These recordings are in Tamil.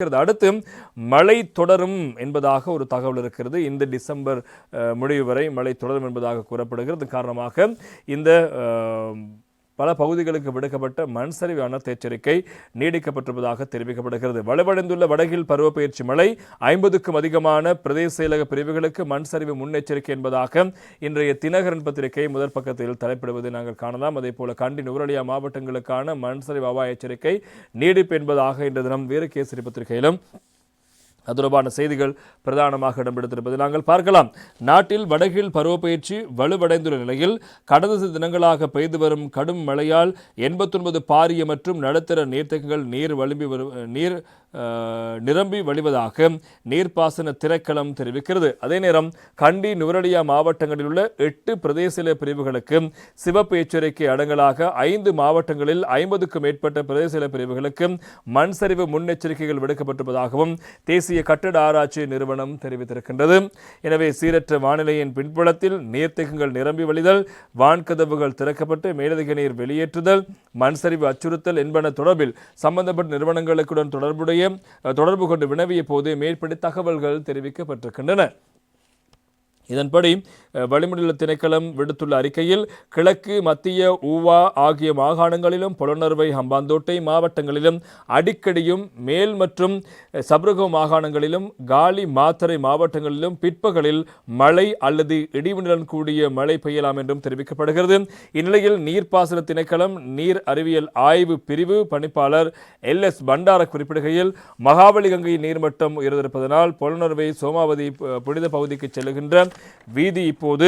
இருக்கிறது. அடுத்து மழை தொடரும் என்பதாக ஒரு தகவல் இருக்கிறது. இந்த டிசம்பர் முடிவு வரை மழை தொடரும் என்பதாக கூறப்படுகிறது. காரணமாக இந்த பல பகுதிகளுக்கு விடுக்கப்பட்ட மண் சரிவு அனர்த்த எச்சரிக்கை நீடிக்கப்பட்டிருப்பதாக தெரிவிக்கப்படுகிறது. வலுவடைந்துள்ள வடகில் பருவப்பெயர்ச்சி மழை ஐம்பதுக்கும் அதிகமான பிரதேச செயலக பிரிவுகளுக்கு மண் சரிவு முன்னெச்சரிக்கை என்பதாக இன்றைய தினகரன் பத்திரிகை முதற் பக்கத்தில் தலைப்பிடுவதை நாங்கள் காணலாம். அதே போல கண்டி நுவரலியா மாவட்டங்களுக்கான மண் சரிவு அபாய எச்சரிக்கை நீடிப்பு என்பதாக இன்று தினம் வீரகேசரி பத்திரிகையிலும் அது தொடர்பான செய்திகள் பிரதானமாக இடம்பெடுத்திருப்பதை நாங்கள் பார்க்கலாம். நாட்டில் வடகில் பருவப்பயிற்சி வலுவடைந்துள்ள நிலையில் கடந்த சில தினங்களாக பெய்து வரும் கடும் மழையால் எண்பத்தொன்பது பாரிய மற்றும் நடுத்தர நீர்த்தேக்கங்கள் நீர் வழும்பி வரும் நீர் நிரம்பி வழிவதாக நீர்ப்பாசன திரைக்களம் தெரிவிக்கிறது. அதே நேரம் கண்டி நுவரலியா மாவட்டங்களில் உள்ள எட்டு பிரதேச பிரிவுகளுக்கு சிவப்பு எச்சரிக்கை அடங்கலாக ஐந்து மாவட்டங்களில் ஐம்பதுக்கும் மேற்பட்ட பிரதேச பிரிவுகளுக்கு மண் சரிவு முன்னெச்சரிக்கைகள் விடுக்கப்பட்டிருப்பதாகவும் தேசிய கட்டட ஆராய்ச்சி நிறுவனம் தெரிவித்திருக்கின்றது. எனவே சீரற்ற வானிலையின் பின்புலத்தில் நீர்த்தேக்கங்கள் நிரம்பி வழிதல் வான்கதவுகள் திறக்கப்பட்டு மேலதிக நீர் வெளியேற்றுதல் மண் சரிவு அச்சுறுத்தல் என்பன தொடர்பில் சம்பந்தப்பட்ட நிறுவனங்களுடன் தொடர்புடைய தொடர்பு கொண்டு வினவிய போது மேற்படி தகவல்கள் தெரிவிக்கப்பட்டிருக்கின்றன. இதன்படி வளிமண்டல திணைக்களம் விடுத்துள்ள அறிக்கையில் கிழக்கு மத்திய ஊவா ஆகிய மாகாணங்களிலும் புலனர்வை ஹம்பாந்தோட்டை மாவட்டங்களிலும் அடிக்கடியும் மேல் மற்றும் சப்ரகோ மாகாணங்களிலும் காலி மாத்தரை மாவட்டங்களிலும் பிற்பகலில் மழை அல்லது இடிவுடன் கூடிய மழை பெய்யலாம் என்றும் தெரிவிக்கப்படுகிறது. இந்நிலையில் நீர்ப்பாசன திணைக்களம் நீர் அறிவியல் ஆய்வு பிரிவு பணிப்பாளர் எல். எஸ். பண்டார குறிப்பிடுகையில் மகாபலி கங்கை நீர்மட்டம் உயர்ந்திருப்பதனால் புலனர்வை சோமாவதி புனித பகுதிக்கு செல்லுகின்ற வீதி இப்போது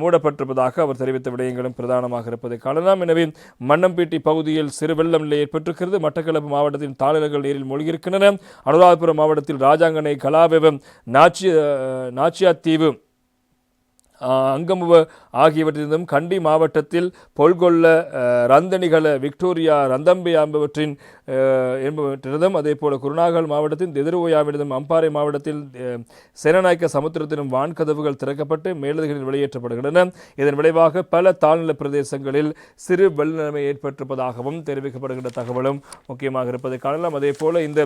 மூடப்பட்டிருப்பதாக அவர் தெரிவித்த விடயங்களும் பிரதானமாக இருப்பதை காணலாம். எனவே மன்னம்பேட்டி பகுதியில் சிறு வெள்ளம் நிலை ஏற்பட்டிருக்கிறது. மட்டக்களப்பு மாவட்டத்தின் தாழ்நிலங்கள் நீரில் மூழ்கியிருக்கின்றன. அனுராதபுரம் மாவட்டத்தில் ராஜாங்கனை கலாபெவம் நாச்சி நாச்சியாத்தீவு அங்கமுவ ஆகியவற்றிலிருந்தும் கண்டி மாவட்டத்தில் பொல்கொல்ல ரந்தணிகள ரந்தனிகள விக்டோரியா ரந்தம்பி என்பவற்றின் அஹ், என்பவற்றிலிருந்தும் அதே போல குருநாகல் மாவட்டத்தின் எதிர்வோயாவிலிருந்தும் அம்பாறை மாவட்டத்தில் சேனநாயக்க சமுத்திரத்திலும் வான்கதவுகள் திறக்கப்பட்டு மேலதிகளில் வெளியேற்றப்படுகின்றன. இதன் விளைவாக பல தாழ்நில பிரதேசங்களில் சிறு வெள்ளநிலைமை ஏற்பட்டிருப்பதாகவும் தெரிவிக்கப்படுகின்ற தகவலும் முக்கியமாக இருப்பதை காணலாம். அதே போல இந்த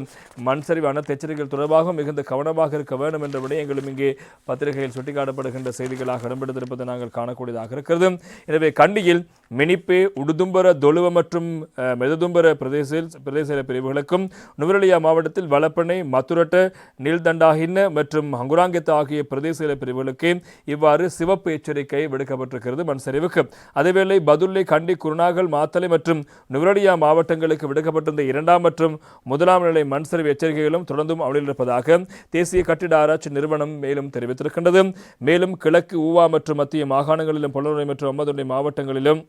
மண் சரிவான அனைத்து எச்சரிக்கைகள் தொடர்பாக மிகுந்த கவனமாக இருக்க வேண்டும் என்ற விடயங்களும் இங்கே பத்திரிகையில் சுட்டிக்காட்டப்படுகின்ற செய்திகளாக இடம்பெடுத்திருப்பதை நாங்கள் காணக்கூடியதாக இருக்கிறது. எனவே கண்டியில் மினிப்பே உடுதும்பர தொழுவ மற்றும் மெதுதும்பர மெததும்பர பிரதேச பிரதேச பிரிவுகளுக்கும் நுவரெலியா மாவட்டத்தில் வலப்பனை மத்துரட்ட நீல்தண்டாகின்ன மற்றும் ஹங்குராங்கெத்த ஆகிய பிரதேச பிரிவுகளுக்கு இவ்வாறு சிவப்பு எச்சரிக்கை விடுக்கப்பட்டிருக்கிறது மண் சரிவுக்கு அதேவேளை பதுல்லை கண்டி குருநாகல் மாத்தலை மற்றும் நுவரெலியா மாவட்டங்களுக்கு விடுக்கப்பட்டிருந்த இரண்டாம் மற்றும் முதலாம் நிலை மண் சரிவு எச்சரிக்கைகளும் தொடர்ந்தும் அமலில் இருப்பதாக தேசிய கட்டிட ஆராய்ச்சி நிறுவனம் மேலும் தெரிவித்திருக்கின்றது. மேலும் கிழக்கு ஊவா மற்றும் மத்திய மாகாணங்களிலும் பொலனுரை மற்றும் அம்பதுரை மாவட்டங்களிலும்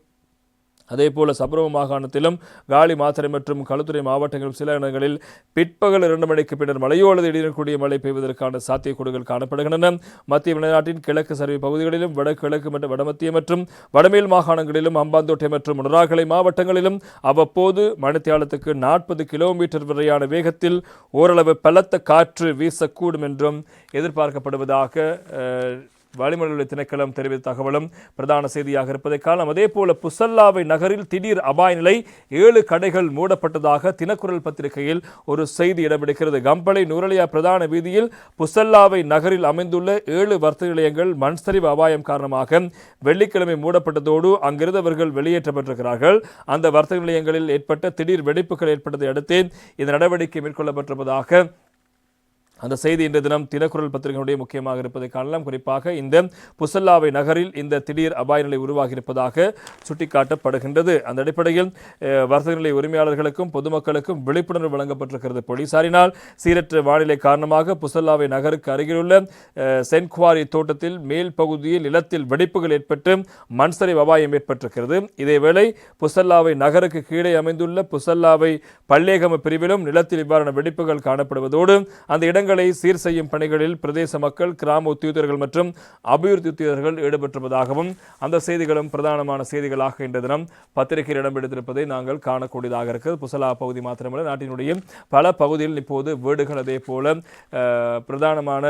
அதே போல சபரவ மாகாணத்திலும் காலி மாத்திரை மற்றும் களுத்துறை மாவட்டங்களிலும் சில இடங்களில் பிற்பகல் இரண்டு மணிக்கு பின்னர் மழையோ அல்லது இடியுடன் கூடிய மழை பெய்வதற்கான சாத்தியக்கூறுகள் காணப்படுகின்றன. மத்திய வெளிநாட்டின் கிழக்கு சரிவு பகுதிகளிலும் வடகிழக்கு மற்றும் வடமத்திய மற்றும் வடமேல் மாகாணங்களிலும் அம்பாந்தோட்டை மற்றும் முனராகலை மாவட்டங்களிலும் அவ்வப்போது மணித்தியாலத்துக்கு நாற்பது கிலோமீட்டர் வரையான வேகத்தில் ஓரளவு பலத்த காற்று வீசக்கூடும் என்றும் எதிர்பார்க்கப்படுவதாக வளிமண்டல திணைக்களம் தெரிவித்த தகவலும் பிரதான செய்தியாக இருப்பதை காணலாம். அதே போல புசல்லாவை நகரில் திடீர் அபாய நிலை ஏழு கடைகள் மூடப்பட்டதாக தினக்குரல் பத்திரிகையில் ஒரு செய்தி இடம்பெடுக்கிறது கம்பளை நூரலியா பிரதான வீதியில் புசல்லாவை நகரில் அமைந்துள்ள ஏழு வர்த்தக நிலையங்கள் மண் சரிவு அபாயம் காரணமாக வெள்ளிக்கிழமை மூடப்பட்டதோடு அங்கிருந்தவர்கள் வெளியேற்றப்பட்டிருக்கிறார்கள் அந்த வர்த்தக நிலையங்களில் ஏற்பட்ட திடீர் வெடிப்புகள் ஏற்பட்டதை அடுத்து இந்த நடவடிக்கை மேற்கொள்ளப்பட்டிருப்பதாக அந்த செய்தி இன்றைய தினம் தினக்குரல் பத்திரிகையுடைய முக்கியமாக இருப்பதை காணலாம். குறிப்பாக இந்த புசல்லாவை நகரில் இந்த திடீர் அபாய நிலை உருவாகியிருப்பதாக சுட்டிக்காட்டப்படுகின்றது. அந்த அடிப்படையில் வர்த்தக நிலை உரிமையாளர்களுக்கும் பொதுமக்களுக்கும் விழிப்புணர்வு வழங்கப்பட்டிருக்கிறது. போலீசாரினால் சீரற்ற வானிலை காரணமாக புசல்லாவை நகருக்கு அருகிலுள்ள சென்குவாரி தோட்டத்தில் மேல் பகுதியில் நிலத்தில் வெடிப்புகள் ஏற்பட்டு மண்சரி அபாயம் ஏற்பட்டிருக்கிறது. இதேவேளை புசல்லாவை நகருக்கு கீழே அமைந்துள்ள புசல்லாவை பல்லேகம பிரிவிலும் நிலத்தில் இவ்வாறான வெடிப்புகள் காணப்படுவதோடு அந்த இடங்கள் இடங்களை சீர் செய்யும் பணிகளில் பிரதேச மக்கள் கிராம உத்தியோகர்கள் மற்றும் அபிவிருத்தி உத்தியோகர்கள் ஈடுபட்டிருப்பதாகவும் அந்த செய்திகளும் பிரதானமான செய்திகளாக இன்றைய தினம் பத்திரிகையில் இடம்பெடுத்திருப்பதை நாங்கள் காணக்கூடியதாக இருக்கிறது. புசலா பகுதி மாத்திரமல்ல நாட்டினுடைய பல பகுதியில் இப்போது வீடுகள் அதே போல பிரதானமான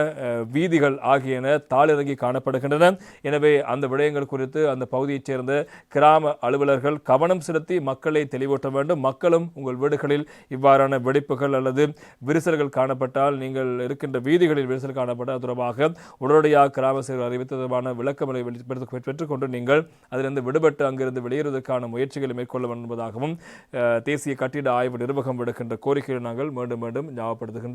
வீதிகள் ஆகியன தாளிறங்கி காணப்படுகின்றன. எனவே அந்த விடயங்கள் குறித்து அந்த பகுதியைச் சேர்ந்த கிராம அலுவலர்கள் கவனம் செலுத்தி மக்களை தெளிவூட்ட வேண்டும். மக்களும் உங்கள் வீடுகளில் இவ்வாறான வெடிப்புகள் அல்லது விரிசல்கள் காணப்பட்டால் நீங்கள் இருக்கின்ற வீதிகளில் விரிசல் காணப்பட்டால் அது தொடர்பாக உடனடியாக கிராம சேவர்கள் அறிவித்து தொடர்பான விளக்கமலை பெற்றுக்கொண்டு நீங்கள் அதிலிருந்து விடுபட்டு அங்கிருந்து வெளியேறுவதற்கான முயற்சிகளை மேற்கொள்ள வேண்டும் என்பதாகவும் தேசிய கட்டிட ஆய்வு நிர்வாகம் விடுக்கின்ற கோரிக்கையை நாங்கள் மீண்டும் மீண்டும் ஞாபகப்படுத்துகின்றோம்.